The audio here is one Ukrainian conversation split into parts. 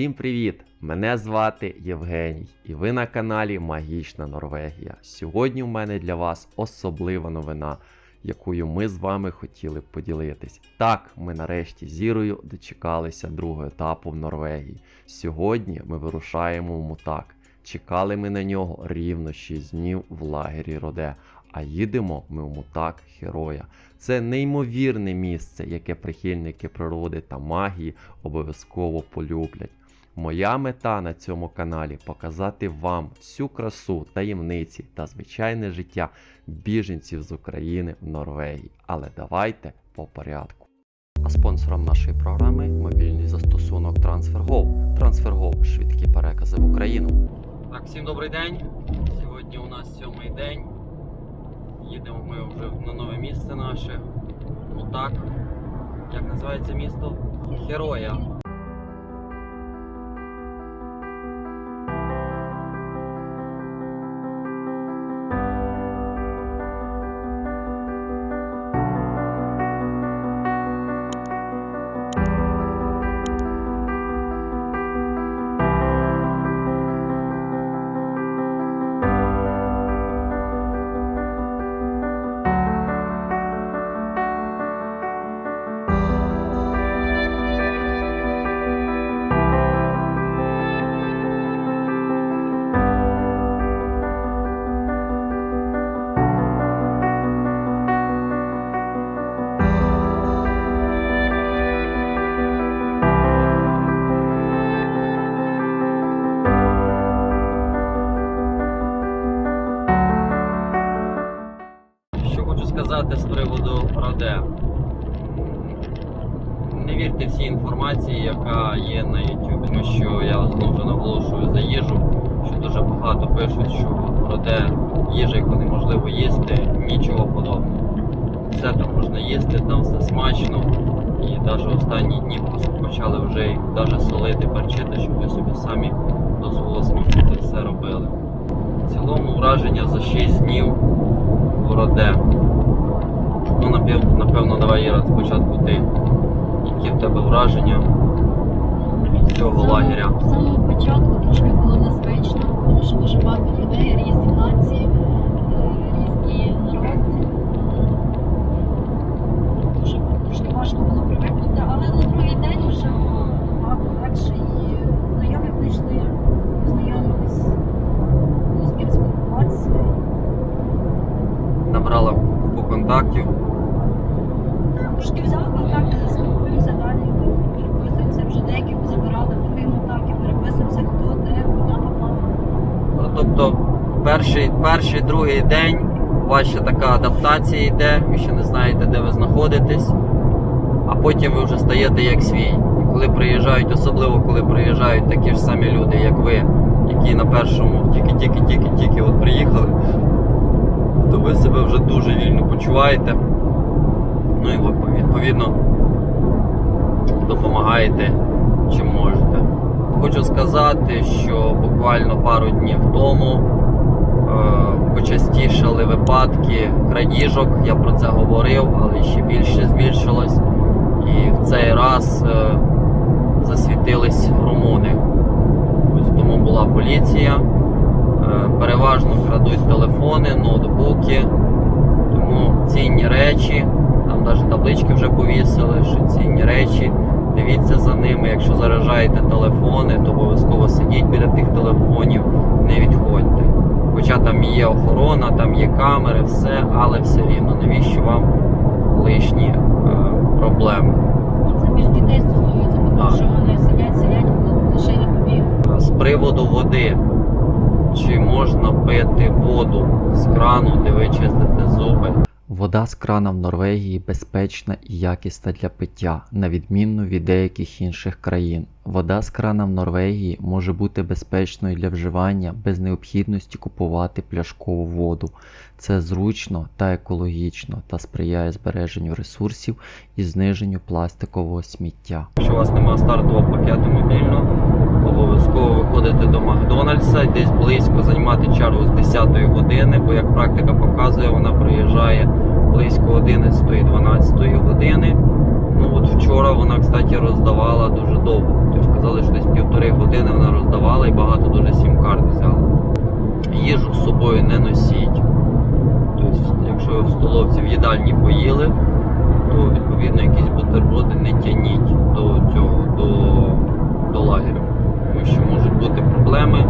Всім привіт! Мене звати Євгеній, і ви на каналі Магічна Норвегія. Сьогодні в мене для вас особлива новина, якою ми з вами хотіли б поділитись. Так, ми нарешті з Ірою дочекалися другого етапу в Норвегії. Сьогодні ми вирушаємо в Мутак. Чекали ми на нього рівно 6 днів в лагері Роде. А їдемо ми в Мутак Героя. Це неймовірне місце, яке прихильники природи та магії обов'язково полюблять. Моя мета на цьому каналі показати вам всю красу, таємниці та звичайне життя біженців з України в Норвегії. Але давайте по порядку. А спонсором нашої програми мобільний застосунок TransferGo. TransferGo – швидкі перекази в Україну. Так, всім добрий день. Сьогодні у нас сьомий день. Їдемо ми вже на нове місце наше. Отак. Як називається місто? Героя. Хочу з приводу Раде. Не вірте всій інформації, яка є на YouTube, тому що я знову ж наголошую за їжу, що дуже багато пишуть, що Раде їжа, яку неможливо їсти, нічого подобного. Все там можна їсти, там все смачно. І навіть останні дні просто почали вже навіть солити, перчити, щоб ви собі самі до свого смаку це все робили. В цілому враження за 6 днів Городе. Ну, напевно, давай Іра, спочатку ти. Які в тебе враження від цього лагеря? З самого початку трошки було незвично, тому що дуже багато людей, різні нації, е, різні народи. Дуже трошки важко було привикнути, але на другий день вже було багато легше і знайомі прийшли, познайомились, було з ким спілкуватися. Набрала купу контактів. Так, Трошки взяли контакти, спілкуємося далі, переписуємося, вже деяких забирали туди контакти, переписуємося, хто де, куди попав. Ну, Тобто перший, перший, другий день ще така адаптація йде, ви ще не знаєте, де ви знаходитесь, а потім ви вже стаєте як свій. І коли приїжджають, особливо коли приїжджають такі ж самі люди, як ви, які на першому тільки-тільки-тільки-тільки от приїхали, то ви себе вже дуже вільно почуваєте. Ну і ви, відповідно допомагаєте чим можете. Хочу сказати, що буквально пару днів тому е, почастішали випадки крадіжок. Я про це говорив, але ще більше збільшилось. І в цей раз е, засвітились румуни. Ось тому була поліція. Е, переважно крадуть телефони, ноутбуки, тому цінні речі, навіть таблички вже повісили, що цінні речі. Дивіться за ними, якщо заряджаєте телефони, то обов'язково сидіть біля тих телефонів, не відходьте. Хоча там є охорона, там є камери, все, але все рівно, навіщо вам лишні е, проблеми? І це більш дітей стосується, тому що вони сидять, сидять, лише не побігли. З приводу води. Чи можна пити воду з крану, де ви чистите зуби? Вода з крана в Норвегії безпечна і якісна для пиття, на відміну від деяких інших країн. Вода з крана в Норвегії може бути безпечною для вживання без необхідності купувати пляшкову воду. Це зручно та екологічно та сприяє збереженню ресурсів і зниженню пластикового сміття. Якщо у вас немає стартового пакету мобільного, обов'язково до Макдональдса, десь близько займати чергу з 10 години, бо як практика показує, вона приїжджає близько 11-12 години. Ну от вчора вона, кстати, роздавала дуже довго. Тобто казали, що десь півтори години вона роздавала і багато дуже сім-карт взяла. Їжу з собою не носіть. Тобто, якщо ви в столовці в їдальні поїли, то відповідно якісь бутерброди не тяніть до цього, до, до лагерю. Тому що можуть бути проблеми.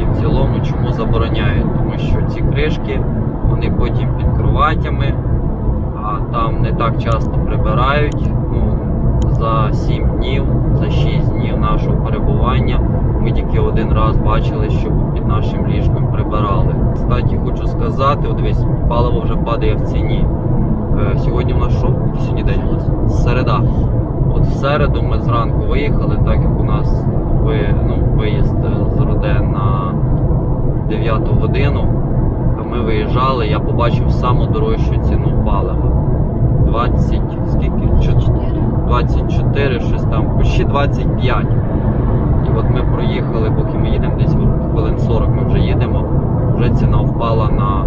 І в цілому чому забороняють? Тому що ці кришки вони потім під кроватями, а там не так часто прибирають. Ну, за 7 днів, за 6 днів нашого перебування ми тільки один раз бачили, щоб під нашим ліжком прибирали. Кстати, хочу сказати, от дивись, паливо вже падає в ціні. Е, Сьогодні у нас що? Сьогодні день у нас? Середа. От в середу ми зранку виїхали, так як у нас ви, ну, виїзд з Роде на 9 годину, ми виїжджали, я побачив саму дорожчу ціну палива. 20, скільки? 24, щось там, почти 25. І от ми проїхали, поки ми їдемо десь хвилин 40, ми вже їдемо. Вже ціна впала на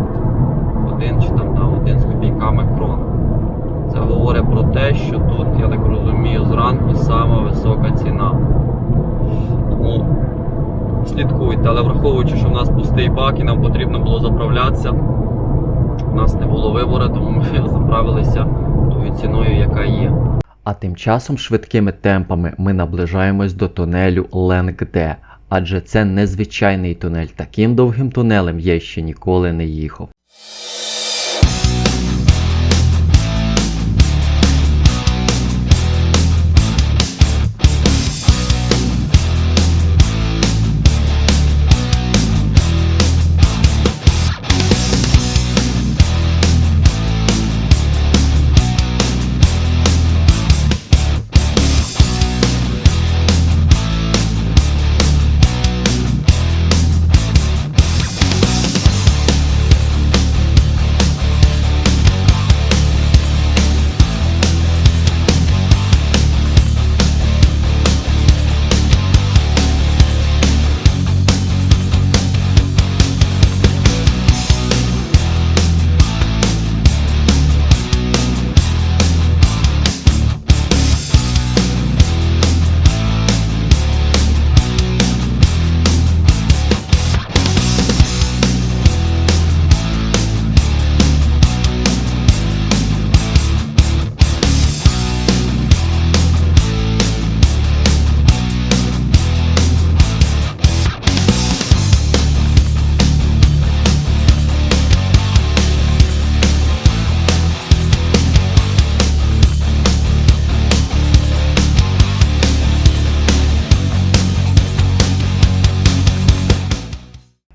1 чи там на 1 з копійками крон. Це говорить про те, що тут, я так розумію, зранку сама висока ціна. Тому слідкуйте, але враховуючи, що в нас пустий бак і нам потрібно було заправлятися, у нас не було вибору, тому ми заправилися тою ціною, яка є. А тим часом швидкими темпами ми наближаємось до тунелю Ленгде, адже це незвичайний тунель. Таким довгим тунелем я ще ніколи не їхав.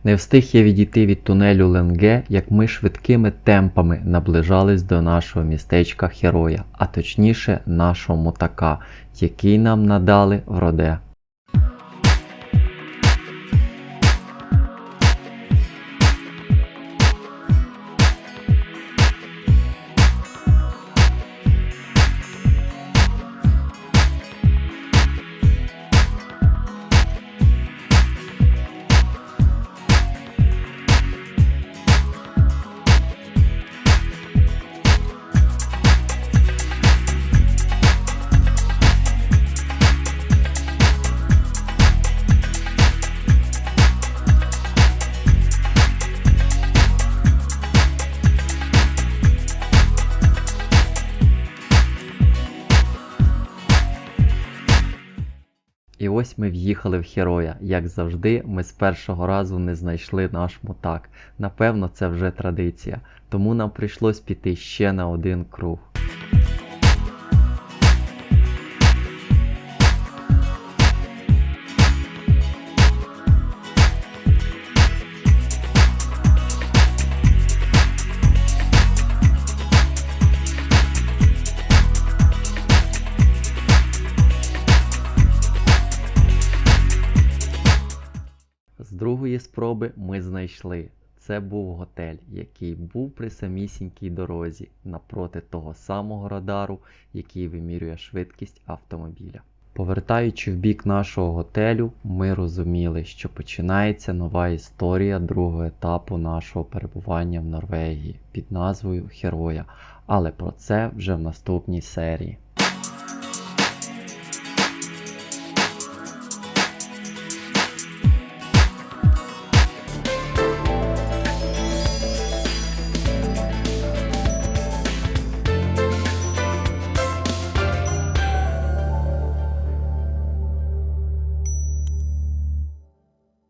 Не встиг я відійти від тунелю Ленге, як ми швидкими темпами наближались до нашого містечка Хероя, а точніше нашого мотака, який нам надали в Роде. І ось ми в'їхали в Хероя. Як завжди, ми з першого разу не знайшли наш мотак. Напевно, це вже традиція. Тому нам прийшлось піти ще на один круг. Другої ми знайшли. Це був готель, який був при самісінькій дорозі напроти того самого радару, який вимірює швидкість автомобіля. Повертаючи в бік нашого готелю, ми розуміли, що починається нова історія другого етапу нашого перебування в Норвегії під назвою Хероя. Але про це вже в наступній серії.